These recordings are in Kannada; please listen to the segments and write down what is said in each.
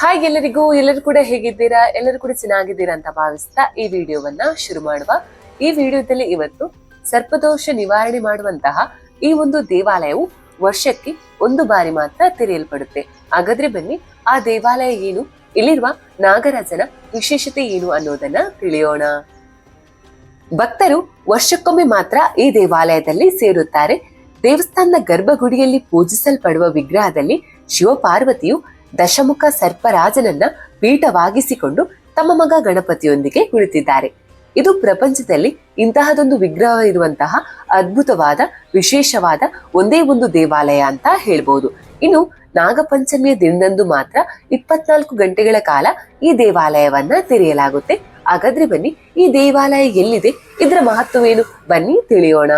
ಹಾಯ್ ಎಲ್ಲರಿಗೂ, ಎಲ್ಲರೂ ಕೂಡ ಹೇಗಿದ್ದೀರಾ? ಎಲ್ಲರೂ ಕೂಡ ಚೆನ್ನಾಗಿದ್ದೀರಾ ಅಂತ ಭಾವಿಸ್ತಾ ಈ ವಿಡಿಯೋವನ್ನ ಶುರು ಮಾಡುವ ಈ ವಿಡಿಯೋದಲ್ಲಿ ಇವತ್ತು ಸರ್ಪದೋಷ ನಿವಾರಣೆ ಮಾಡುವಂತಹ ಈ ಒಂದು ದೇವಾಲಯವು ವರ್ಷಕ್ಕೆ ಒಂದು ಬಾರಿ ಮಾತ್ರ ತೆರೆಯಲ್ಪಡುತ್ತೆ. ಹಾಗಾದ್ರೆ ಬನ್ನಿ, ಆ ದೇವಾಲಯ ಏನು? ಇಲ್ಲಿರುವ ನಾಗರಾಜನ ವಿಶೇಷತೆ ಏನು ಅನ್ನೋದನ್ನ ತಿಳಿಯೋಣ. ಭಕ್ತರು ವರ್ಷಕ್ಕೊಮ್ಮೆ ಮಾತ್ರ ಈ ದೇವಾಲಯದಲ್ಲಿ ಸೇರುತ್ತಾರೆ. ದೇವಸ್ಥಾನದ ಗರ್ಭಗುಡಿಯಲ್ಲಿ ಪೂಜಿಸಲ್ಪಡುವ ವಿಗ್ರಹದಲ್ಲಿ ಶಿವಪಾರ್ವತಿಯು ದಶಮುಖ ಸರ್ಪರಾಜನನ್ನ ಪೀಠವಾಗಿಸಿಕೊಂಡು ತಮ್ಮ ಮಗ ಗಣಪತಿಯೊಂದಿಗೆ ಕುಳಿತಿದ್ದಾರೆ. ಇದು ಪ್ರಪಂಚದಲ್ಲಿ ಇಂತಹದೊಂದು ವಿಗ್ರಹ ಇರುವಂತಹ ಅದ್ಭುತವಾದ, ವಿಶೇಷವಾದ ಒಂದೇ ಒಂದು ದೇವಾಲಯ ಅಂತ ಹೇಳ್ಬೋದು. ಇನ್ನು ನಾಗಪಂಚಮಿಯ ದಿನದಂದು ಮಾತ್ರ ಇಪ್ಪತ್ನಾಲ್ಕು ಗಂಟೆಗಳ ಕಾಲ ಈ ದೇವಾಲಯವನ್ನ ತೆರೆಯಲಾಗುತ್ತೆ. ಹಾಗಾದ್ರೆ ಬನ್ನಿ, ಈ ದೇವಾಲಯ ಎಲ್ಲಿದೆ? ಇದರ ಮಹತ್ವವೇನು? ಬನ್ನಿ ತಿಳಿಯೋಣ.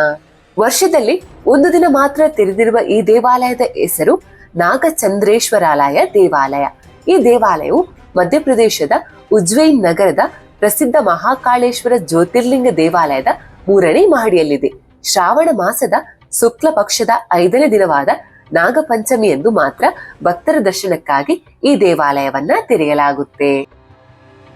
ವರ್ಷದಲ್ಲಿ ಒಂದು ದಿನ ಮಾತ್ರ ತೆರೆದಿರುವ ಈ ದೇವಾಲಯದ ಹೆಸರು ನಾಗಚಂದ್ರೇಶ್ವರಾಲಯ ದೇವಾಲಯ. ಈ ದೇವಾಲಯವು ಮಧ್ಯಪ್ರದೇಶದ ಉಜ್ವೈನ್ ನಗರದ ಪ್ರಸಿದ್ಧ ಮಹಾಕಾಳೇಶ್ವರ ಜ್ಯೋತಿರ್ಲಿಂಗ ದೇವಾಲಯದ ಮೂರನೇ ಮಹಡಿಯಲ್ಲಿದೆ. ಶ್ರಾವಣ ಮಾಸದ ಶುಕ್ಲ ಪಕ್ಷದ ಐದನೇ ದಿನವಾದ ನಾಗಪಂಚಮಿಯಂದು ಮಾತ್ರ ಭಕ್ತರ ದರ್ಶನಕ್ಕಾಗಿ ಈ ದೇವಾಲಯವನ್ನ ತೆರೆಯಲಾಗುತ್ತೆ.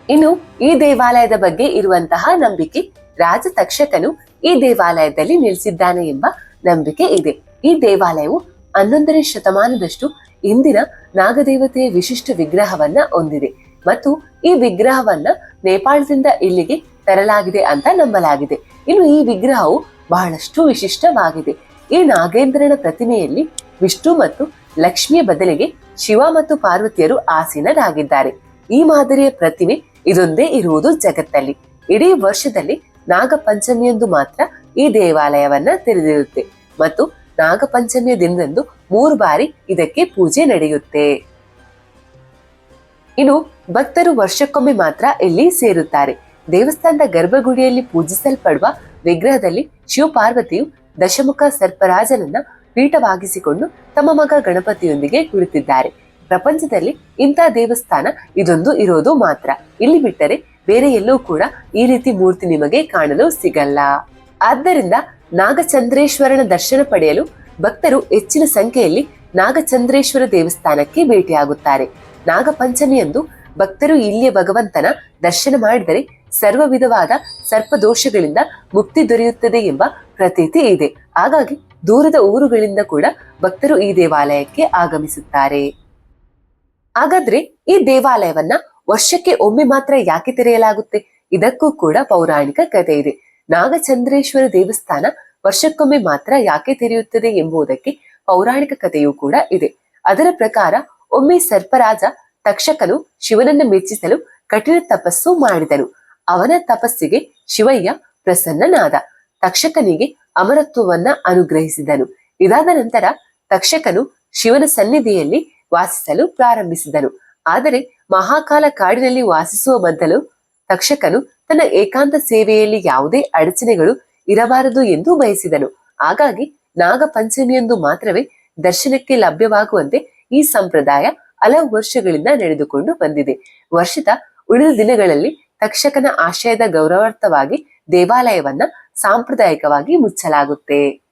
ಇನ್ನು ಈ ದೇವಾಲಯದ ಬಗ್ಗೆ ಇರುವಂತಹ ನಂಬಿಕೆ ರಾಜ ತಕ್ಷಕನು ಈ ದೇವಾಲಯದಲ್ಲಿ ನೆಲೆಸಿದ್ದಾನೆ ಎಂಬ ನಂಬಿಕೆ ಇದೆ. ಈ ದೇವಾಲಯವು ಹನ್ನೊಂದನೇ ಶತಮಾನದಷ್ಟು ಇಂದಿನ ನಾಗದೇವತೆಯ ವಿಶಿಷ್ಟ ವಿಗ್ರಹವನ್ನ ಹೊಂದಿದೆ. ಮತ್ತು ಈ ವಿಗ್ರಹವನ್ನ ನೇಪಾಳದಿಂದ ಇಲ್ಲಿಗೆ ತರಲಾಗಿದೆ ಅಂತ ನಂಬಲಾಗಿದೆ. ಇನ್ನು ಈ ವಿಗ್ರಹವು ಬಹಳಷ್ಟು ವಿಶಿಷ್ಟವಾಗಿದೆ. ಈ ನಾಗೇಂದ್ರನ ಪ್ರತಿಮೆಯಲ್ಲಿ ವಿಷ್ಣು ಮತ್ತು ಲಕ್ಷ್ಮಿಯ ಬದಲಿಗೆ ಶಿವ ಮತ್ತು ಪಾರ್ವತಿಯರು ಆಸೀನರಾಗಿದ್ದಾರೆ. ಈ ಮಾದರಿಯ ಪ್ರತಿಮೆ ಇದೊಂದೇ ಇರುವುದು ಜಗತ್ತಲ್ಲಿ. ಇಡೀ ವರ್ಷದಲ್ಲಿ ನಾಗಪಂಚಮಿಯಂದು ಮಾತ್ರ ಈ ದೇವಾಲಯವನ್ನ ತೆರೆದಿರುತ್ತೆ. ಮತ್ತು ನಾಗಪಂಚಮಿಯ ದಿನದಂದು ಮೂರು ಬಾರಿ ಇದಕ್ಕೆ ಪೂಜೆ ನಡೆಯುತ್ತೆ. ಇನ್ನು ಭಕ್ತರು ವರ್ಷಕ್ಕೊಮ್ಮೆ ಮಾತ್ರ ಇಲ್ಲಿ ಸೇರುತ್ತಾರೆ. ದೇವಸ್ಥಾನದ ಗರ್ಭಗುಡಿಯಲ್ಲಿ ಪೂಜಿಸಲ್ಪಡುವ ವಿಗ್ರಹದಲ್ಲಿ ಶಿವಪಾರ್ವತಿಯು ದಶಮುಖ ಸರ್ಪರಾಜನನ್ನ ಪೀಠವಾಗಿಸಿಕೊಂಡು ತಮ್ಮ ಮಗ ಗಣಪತಿಯೊಂದಿಗೆ ಕುಳಿತಿದ್ದಾರೆ. ಪ್ರಪಂಚದಲ್ಲಿ ಇಂಥ ದೇವಸ್ಥಾನ ಇದೊಂದು ಇರೋದು ಮಾತ್ರ. ಇಲ್ಲಿ ಬಿಟ್ಟರೆ ಬೇರೆ ಎಲ್ಲೂ ಕೂಡ ಈ ರೀತಿ ಮೂರ್ತಿ ನಿಮಗೆ ಕಾಣಲು ಸಿಗಲ್ಲ. ಆದ್ದರಿಂದ ನಾಗಚಂದ್ರೇಶ್ವರನ ದರ್ಶನ ಪಡೆಯಲು ಭಕ್ತರು ಹೆಚ್ಚಿನ ಸಂಖ್ಯೆಯಲ್ಲಿ ನಾಗಚಂದ್ರೇಶ್ವರ ದೇವಸ್ಥಾನಕ್ಕೆ ಭೇಟಿಯಾಗುತ್ತಾರೆ. ನಾಗಪಂಚಮಿಯಂದು ಭಕ್ತರು ಇಲ್ಲಿಯ ಭಗವಂತನ ದರ್ಶನ ಮಾಡಿದರೆ ಸರ್ವ ವಿಧವಾದ ಸರ್ಪದೋಷಗಳಿಂದ ಮುಕ್ತಿ ದೊರೆಯುತ್ತದೆ ಎಂಬ ಪ್ರತೀತಿ ಇದೆ. ಹಾಗಾಗಿ ದೂರದ ಊರುಗಳಿಂದ ಕೂಡ ಭಕ್ತರು ಈ ದೇವಾಲಯಕ್ಕೆ ಆಗಮಿಸುತ್ತಾರೆ. ಹಾಗಾದ್ರೆ ಈ ದೇವಾಲಯವನ್ನ ವರ್ಷಕ್ಕೆ ಒಮ್ಮೆ ಮಾತ್ರ ಯಾಕೆ ತೆರೆಯಲಾಗುತ್ತೆ? ಇದಕ್ಕೂ ಕೂಡ ಪೌರಾಣಿಕ ಕಥೆ ಇದೆ. ನಾಗಚಂದ್ರೇಶ್ವರ ದೇವಸ್ಥಾನ ವರ್ಷಕ್ಕೊಮ್ಮೆ ಮಾತ್ರ ಯಾಕೆ ತೆರೆಯುತ್ತದೆ ಎಂಬುದಕ್ಕೆ ಪೌರಾಣಿಕ ಕಥೆಯೂ ಕೂಡ ಇದೆ. ಅದರ ಪ್ರಕಾರ ಒಮ್ಮೆ ಸರ್ಪರಾಜ ತಕ್ಷಕನು ಶಿವನನ್ನು ಮೆಚ್ಚಿಸಲು ಕಠಿಣ ತಪಸ್ಸು ಮಾಡಿದನು. ಅವನ ತಪಸ್ಸಿಗೆ ಶಿವಯ್ಯ ಪ್ರಸನ್ನನಾದ. ತಕ್ಷಕನಿಗೆ ಅಮರತ್ವವನ್ನ ಅನುಗ್ರಹಿಸಿದನು. ಇದಾದ ನಂತರ ತಕ್ಷಕನು ಶಿವನ ಸನ್ನಿಧಿಯಲ್ಲಿ ವಾಸಿಸಲು ಪ್ರಾರಂಭಿಸಿದನು. ಆದರೆ ಮಹಾಕಾಲ ಕಾಡಿನಲ್ಲಿ ವಾಸಿಸುವ ಬದಲು ತಕ್ಷಕನು ತನ್ನ ಏಕಾಂತ ಸೇವೆಯಲ್ಲಿ ಯಾವುದೇ ಅಡಚಣೆಗಳು ಇರಬಾರದು ಎಂದು ಬಯಸಿದನು. ಹಾಗಾಗಿ ನಾಗಪಂಚಮಿಯಂದು ಮಾತ್ರವೇ ದರ್ಶನಕ್ಕೆ ಲಭ್ಯವಾಗುವಂತೆ ಈ ಸಂಪ್ರದಾಯ ಹಲವು ವರ್ಷಗಳಿಂದ ನಡೆದುಕೊಂಡು ಬಂದಿದೆ. ವರ್ಷದ ಉಳಿದ ದಿನಗಳಲ್ಲಿ ತಕ್ಷಕನ ಆಶಯದ ಗೌರವಾರ್ಥವಾಗಿ ದೇವಾಲಯವನ್ನ ಸಾಂಪ್ರದಾಯಿಕವಾಗಿ ಮುಚ್ಚಲಾಗುತ್ತೆ.